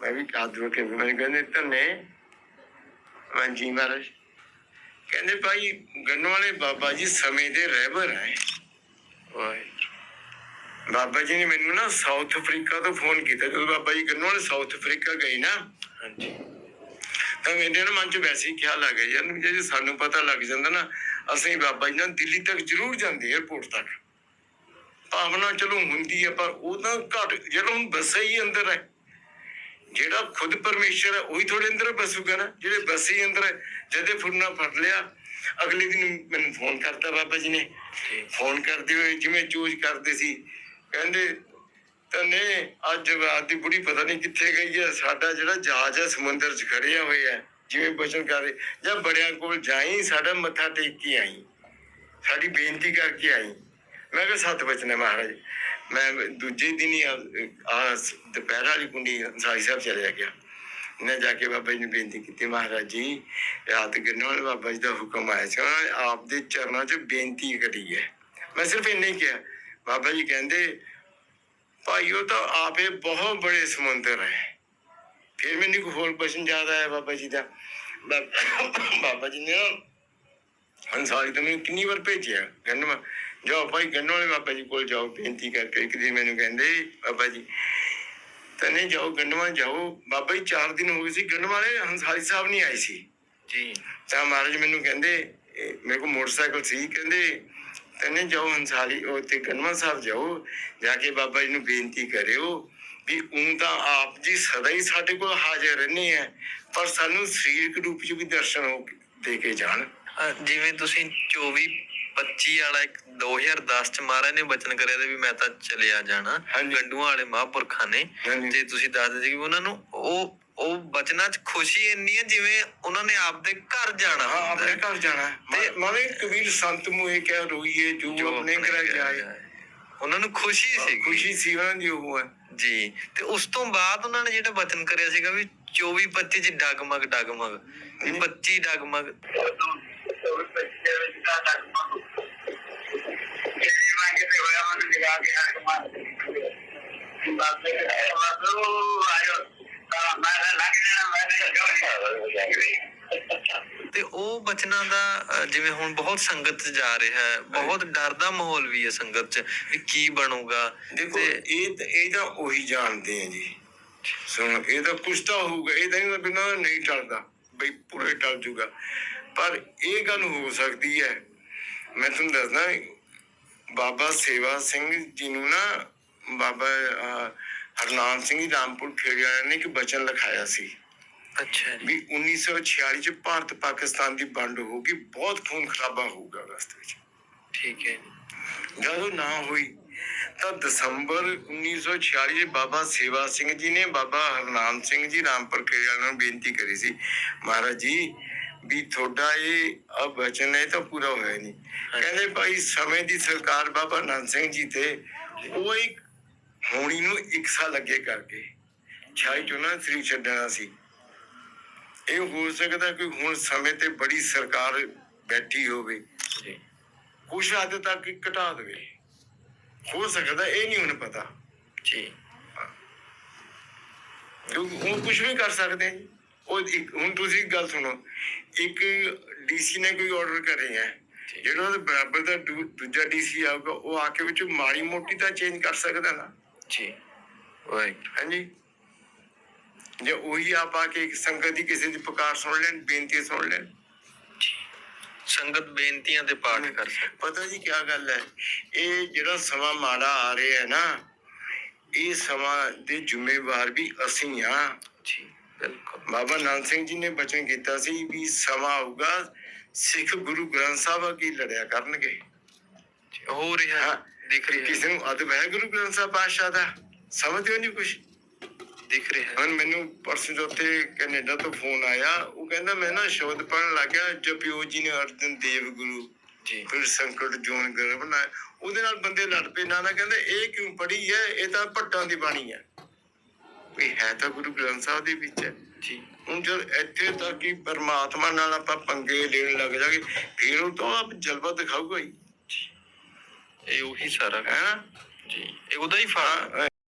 ਮੈਂ ਵੀ ਹੱਥ ਜੋੜ ਕੇ ਮੈਂ ਕਹਿੰਦੇ ਧੰਨੇ ਮੈਂ ਜੀ ਮਹਾਰਾਜ। ਕਹਿੰਦੇ ਭਾਈ ਗੰਨੋ ਵਾਲੇ ਬਾਬਾ ਜੀ ਸਮੇਂ ਦੇ ਰਹਿਬਰ ਹੈ। ਬਾਬਾ ਜੀ ਨੇ ਮੈਨੂੰ ਨਾ ਸਾਊਥ ਅਫਰੀਕਾ ਤੋਂ ਫੋਨ ਕੀਤਾ। ਜਦੋਂ ਬਾਬਾ ਜੀ ਗੰਨੋ ਵਾਲੇ ਸਾਊਥ ਅਫਰੀਕਾ ਗਏ ਨਾ ਹਾਂਜੀ। ਤਾਂ ਮੇਰੇ ਨਾ ਮਨ ਚ ਵੈਸੇ ਹੀ ਖਿਆਲ ਆ ਗਿਆ ਯਾਰ ਜੇ ਸਾਨੂੰ ਪਤਾ ਲੱਗ ਜਾਂਦਾ ਨਾ ਅਸੀਂ ਬਾਬਾ ਜੀ ਨਾਲ ਦਿੱਲੀ ਤੱਕ ਜ਼ਰੂਰ ਜਾਂਦੇ 에어ਪੋਰਟ ਤੱਕ। ਭਾਵਨਾ ਚਲੋ ਹੁੰਦੀ ਹੈ ਪਰ ਉਹ ਤਾਂ ਘੱਟ ਹੁਣ ਬਸੇ ਹੀ ਅੰਦਰ ਹੈ ਜਿਹੜਾ ਖੁਦ ਪਰਮੇਸ਼ਰ ਹੈ ਉਹੀ ਤੁਹਾਡੇ ਅੰਦਰ ਬਸੂਗਾ ਨਾ? ਜਿਹੜੇ ਬਸੇ ਅੰਦਰ ਜਦੇ ਫੁਰਨਾ ਫੜ ਲਿਆ ਅਗਲੇ ਦਿਨ ਮੈਨੂੰ ਫੋਨ ਕਰਤਾ ਬਾਬਾ ਜੀ ਨੇ। ਫੋਨ ਕਰਦੇ ਹੋਏ ਜਿਵੇਂ ਚੂਜ ਕਰਦੇ ਸੀ ਕਹਿੰਦੇ ਤਨੇ ਅੱਜ ਰਾਤ ਦੀ ਬੁੜੀ ਪਤਾ ਨਹੀਂ ਕਿੱਥੇ ਗਈ ਹੈ ਸਾਡਾ ਜਿਹੜਾ ਜਹਾਜ਼ ਹੈ ਸਮੁੰਦਰ 'ਚ ਖੜਿਆ ਹੋਇਆ ਹੈ। ਜਿਵੇਂ ਬਚਨ ਕਰ ਜਾਂ ਬੜਿਆਂ ਕੋਲ ਜਾਈ ਸਾਡਾ ਮੱਥਾ ਟੇਕ ਕੇ ਆਈ। ਸਾਡੀ ਬੇਨਤੀ ਕਰਕੇ ਆਈ। ਮੈਂ ਕਿਹਾ ਸੱਤ ਬਚਨੇ ਮਹਾਰਾਜ, ਮੈਂ ਦੂਜੇ ਦਿਨ ਹੀ ਆ ਦੁਪਹਿਰ ਵਾਲੀ ਕੁੰਡੀ ਸਾਈ ਸਾਹਿਬ ਚਲੇ ਗਿਆ। ਮੈਂ ਜਾ ਕੇ ਬਾਬਾ ਜੀ ਨੂੰ ਬੇਨਤੀ ਕੀਤੀ, ਮਹਾਰਾਜ ਜੀ, ਰਾਤ ਗਿਰਨਵਾਲ ਬਾਬਾ ਜੀ ਦਾ ਹੁਕਮ ਆਇਆ ਸੀ। ਆਪ ਦੇ ਚਰਨਾਂ 'ਚ ਬੇਨਤੀ ਕਰੀ ਹੈ। ਮੈਂ ਸਿਰਫ ਇੰਨਾ ਹੀ ਕਿਹਾ। ਬਾਬਾ ਜੀ ਕਹਿੰਦੇ, ਭਾਈਓ ਤਾਂ ਆਪੇ ਬਹੁਤ ਬੜੇ ਸਮੁੰਦਰ ਹੈ। ਫਿਰ ਮੈਨੂੰ ਇੱਕ ਹੋਰ ਕੁਐਸਚਨ ਯਾਦ ਆਇਆ ਬਾਬਾ ਜੀ ਦਾ। ਬਾਬਾ ਜੀ ਨੇ ਨਾ ਅੰਸਾਰੀ ਤੋਂ ਮੈਨੂੰ ਕਿੰਨੀ ਵਾਰ ਭੇਜਿਆ ਗੰਨਵਾ ਜਾਓ ਭਾਈ ਗੰਨੋ ਵਾਲੇ ਬਾਬਾ ਜੀ ਕੋਲ ਜਾਓ ਬੇਨਤੀ ਕਰਕੇ ਇੱਕ ਦਿਨ ਮੈਨੂੰ ਕਹਿੰਦੇ ਬਾਬਾ ਜੀ। ਤਨੇ ਜਾਓ ਗੰਨਵਾ ਜਾਓ। ਬਾਬਾ ਜੀ 4 ਦਿਨ ਹੋ ਗਏ ਸੀ ਗੰਨਵਾ ਵਾਲੇ ਹੰਸਾਰੀ ਸਾਹਿਬ ਨਹੀਂ ਆਏ ਸੀ। ਜੀ। ਤਾਂ ਮਹਾਰਾਜ ਮੈਨੂੰ ਕਹਿੰਦੇ ਮੇਰੇ ਕੋਲ ਮੋਟਰਸਾਈਕਲ ਸੀ ਕਹਿੰਦੇ ਤਨੇ ਜਾਓ ਹੰਸਾਲੀ ਉਹ ਤੇ ਗਨਮਾ ਸਾਹਿਬ ਜਾਓ ਜਾ ਕੇ ਬਾਬਾ ਜੀ ਨੂੰ ਬੇਨਤੀ ਕਰਿਓ ਵੀ ਉਹ ਤਾਂ ਆਪ ਜੀ ਸਦਾ ਹੀ ਸਾਡੇ ਕੋਲ ਹਾਜ਼ਰ ਰਹਿੰਦੇ ਆ ਪਰ ਸਾਨੂੰ ਸਰੀਰਕ ਰੂਪ ਚ ਵੀ ਦਰਸ਼ਨ ਹੋ ਕੇ- ਦੇ ਕੇ ਜਾਣ। ਜਿਵੇਂ ਤੁਸੀਂ 24 25 ਵਾਲਾ ਇੱਕ 2010 ਚ ਮਹਾਰਾਜ ਨੇ ਬਚਨ ਕਰਿਆ ਤੇ ਵੀ ਮੈਂ ਤਾਂ ਚਲਿਆ ਜਾਣਾ। ਹਾਂਜੀ। ਗੰਡੂਆਂ ਵਾਲੇ ਮਹਾਂਪੁਰਖਾਂ ਨੇ। ਹਾਂਜੀ। ਤੇ ਤੁਸੀਂ ਦੱਸਦੇ ਸੀ ਕਿ ਉਹਨਾਂ ਨੂੰ ਉਹ ਉਹ ਬਚਨਾਂ ਚ ਖੁਸ਼ੀ ਇੰਨੀ ਹੈ ਜਿਵੇਂ ਉਹਨਾਂ ਨੇ ਆਪਦੇ ਘਰ ਜਾਣਾ ਹਾਂ ਹੁੰਦਾ ਆਪਣੇ ਹੈ। ਘਰ ਜਾਣਾ ਤੇ- ਮਾਨੇ ਕਬੀਰ ਸੰਤ ਮੂਏ ਕਹਿ ਰੋਈਏ ਜੋ ਆਪਣੇ ਘਰ ਜਾਏ। ਉਹਨਾਂ ਨੂੰ ਖੁਸ਼ੀ ਸੀ ਖੁਸ਼ੀ ਸੀ ਉਹਨਾਂ ਦੀ ਉਹ ਹੈ। ਜੀ। ਤੇ ਉਸ ਤੋਂ ਬਾਅਦ ਉਹਨਾਂ ਨੇ ਜਿਹੜਾ ਬਚਨ ਕਰਿਆ ਸੀਗਾ ਵੀ 24 25 ਚ ਡਗਮਗ ਡਗਮਗ। ਵੀ 25 ਡਗਮਗ। ਤੇ ਉਹ ਬਚਨਾਂ ਦਾ ਜਿਵੇਂ ਹੁਣ ਬਹੁਤ ਸੰਗਤ ਚ ਜਾ ਰਿਹਾ ਹੈ ਬਹੁਤ ਡਰ ਦਾ ਮਾਹੌਲ ਵੀ ਹੈ ਸੰਗਤ ਚ ਵੀ ਕੀ ਬਣੂਗਾ। ਦੇਖੋ ਤੇ ਇਹ ਤਾਂ- ਇਹ ਤਾਂ ਉਹੀ ਜਾਣਦੇ ਆ ਜੀ। ਸੁਣ ਇਹ ਤਾਂ ਕੁਛ ਤਾਂ ਹੋਊਗਾ ਇਹ ਤਾਂ ਬਿਨਾਂ ਨਹੀਂ ਟਲਦਾ ਬਈ ਪੂਰੇ ਟਲ ਜੂਗਾ। ਪਰ ਇਹ ਗੱਲ ਹੋ ਸਕਦੀ ਹੈ। ਮੈਂ ਤੁਹਾਨੂੰ ਦੱਸਦਾ ਬਾਬਾ ਸੇਵਾ ਸਿੰਘ ਜੀ ਨੂੰ ਨਾ ਬਾਬਾ ਹਰਨਾਮ ਸਿੰਘ ਜੀ ਰਾਮਪੁਰ ਖੇੜੇ ਵਾਲਿਆਂ ਨੇ ਇੱਕ ਬਚਨ ਲਿਖਾਇਆ ਸੀ। ਅੱਛਾ ਜੀ। ਵੀ 1946 ਚ ਭਾਰਤ ਪਾਕਿਸਤਾਨ ਦੀ ਵੰਡ ਹੋਊਗੀ ਬਹੁਤ ਖੂਨ ਖਰਾਬਾ ਹੋਊਗਾ ਰਸਤੇ ਵਿੱਚ। ਠੀਕ ਹੈ ਜਦੋਂ ਨਾ ਹੋਈ ਤਾਂ ਦਸੰਬਰ 1946 ਚ ਬਾਬਾ ਸੇਵਾ ਸਿੰਘ ਜੀ ਨੇ ਬਾਬਾ ਹਰਨਾਮ ਸਿੰਘ ਜੀ ਰਾਮਪੁਰ ਕੇ ਵਾਲਿਆਂ ਨੂੰ ਬੇਨਤੀ ਕਰੀ ਸੀ ਮਹਾਰਾਜ ਜੀ ਵੀ ਤੁਹਾਡਾ ਇਹ ਆ ਬਚਨ ਹੈ ਤਾਂ ਪੂਰਾ ਹੋਇਆ ਨਹੀਂ। ਕਹਿੰਦੇ ਭਾਈ ਸਮੇਂ ਦੀ ਸਰਕਾਰ ਬਾਬਾ ਆਨੰਦ ਸਿੰਘ ਜੀ ਤੇ ਉਹ ਇੱਕ ਹੋਣੀ ਨੂੰ ਇੱਕ ਸਾਲ ਅੱਗੇ ਕਰਕੇ ਛਾਈ ਚੋਣਾ ਸ੍ਰੀ ਛੱਡਣਾ ਸੀ। ਇਹ ਹੋ ਸਕਦਾ ਕਿ ਹੁਣ ਸਮੇਂ ਤੇ ਬੜੀ ਸਰਕਾਰ ਬੈਠੀ ਹੋਵੇ। ਕੁਛ ਹੱਦ ਤੱਕ ਘਟਾ ਦੇਵੇ। ਹੋ ਸਕਦਾ ਇਹ ਨਹੀਂ ਹੁਣ ਪਤਾ। ਜੀ। ਉਹ ਕੁਝ ਵੀ ਕਰ ਸਕਦੇ ਉਹ ਇੱਕ ਹੁਣ ਤੁਸੀਂ ਗੱਲ ਸੁਣੋ। ਇੱਕ ਡੀਸੀ ਨੇ ਕੋਈ ਆਰਡਰ ਕਰੇ ਹੈ। ਜਿਹੜਾ ਉਹਦੇ ਬਰਾਬਰ ਦਾ ਦੂਜਾ ਡੀਸੀ ਆਊਗਾ ਉਹ ਆ ਕੇ ਵਿੱਚ ਮਾੜੀ ਮੋਟੀ ਤਾਂ ਚੇਂਜ ਕਰ ਸਕਦਾ ਨਾ। ਜੀ। ਵਾਹਿ ਹਾਂਜੀ? ਜੇ ਉਹੀ ਆਪ ਆ ਕੇ ਸੰਗਤ ਦੀ ਕਿਸੇ ਦੀ ਪੁਕਾਰ ਸੁਣ ਲੈਣ ਬੇਨਤੀ ਸੁਣ ਲੈਣ। ਸੰਗਤ ਬੇਨਤੀਆਂ ਤੇ ਪਾਠ ਕਰ ਸਕਦਾ। ਪਤਾ ਜੀ ਕੀ ਗੱਲ ਹੈ? ਇਹ ਜਿਹੜਾ ਸਮਾਂ ਮਾੜਾ ਆ ਰਿਹਾ ਹੈ ਨਾ ਇਹ ਸਮਾਂ ਦੇ ਜ਼ਿੰਮੇਵਾਰ ਵੀ ਅਸੀਂ ਆ ਜੀ। ਬਿਲਕੁਲ ਬਾਬਾ ਨਾਨਕ ਸਿੰਘ ਜੀ ਨੇ ਬਚਨ ਕੀਤਾ ਸੀ ਵੀ ਸਮਾਂ ਆਊਗਾ ਸਿੱਖ ਗੁਰੂ ਗ੍ਰੰਥ ਸਾਹਿਬ ਅੱਗੇ ਲੜਿਆ ਕਰਨਗੇ। ਹੋ ਰਿਹਾ ਦਿਖ ਰਿਹਾ ਕਿਸੇ ਨੂੰ ਅਦਬ ਹੈ ਗੁਰੂ ਗ੍ਰੰਥ ਸਾਹਿਬ ਪਾਤਸ਼ਾਹ ਦਾ ਸਮਝਦੇ ਹੋ ਨਹੀਂ ਕੁਛ? ਦਿਖ ਰਿਹਾ। ਹੁਣ ਮੈਨੂੰ ਪਰਸੋਂ ਚੌਥੇ ਕੈਨੇਡਾ ਤੋਂ ਫੋਨ ਆਇਆ ਉਹ ਕਹਿੰਦਾ ਮੈਂ ਨਾ ਸ਼ਬਦ ਪੜਨ ਲੱਗਿਆ ਜਪਿਓ ਜੀ ਨੇ ਅਰਜਨ ਦੇਵ ਗੁਰੂ ਜੀ। ਫਿਰ ਸੰਕਟ ਜੋਨ ਗਰ ਬਣਾਇਆ ਉਹਦੇ ਨਾਲ ਬੰਦੇ ਲੜ ਪਏ ਨਾਨਾ ਕਹਿੰਦੇ ਇਹ ਕਿਉਂ ਪੜੀ ਹੈ? ਇਹ ਤਾਂ ਭੱਟਾਂ ਦੀ ਬਾਣੀ ਹੈ। ਵੀ ਹੈ ਤਾਂ ਗੁਰੂ ਗ੍ਰੰਥ ਸਾਹਿਬ ਦੇ ਵਿੱਚ ਹੈ। ਜੀ। ਹੁਣ ਜਦ ਇੱਥੇ ਤੱਕ ਹੀ ਪਰਮਾਤਮਾ ਨਾਲ ਆਪਾਂ ਪੰਗੇ ਲੈਣ ਲੱਗ ਜਾਗੇ ਫਿਰ ਉਹ ਤਾਂ ਆਪ ਜਲਵਾ ਦਿਖਾਊਗਾ ਹੀ। ਇਹ ਉਹੀ ਸਾਰਾ ਹੈ? ਨਾ ਜੀ। ਇਹ ਉਹਦਾ ਹੀ ਹਾਂ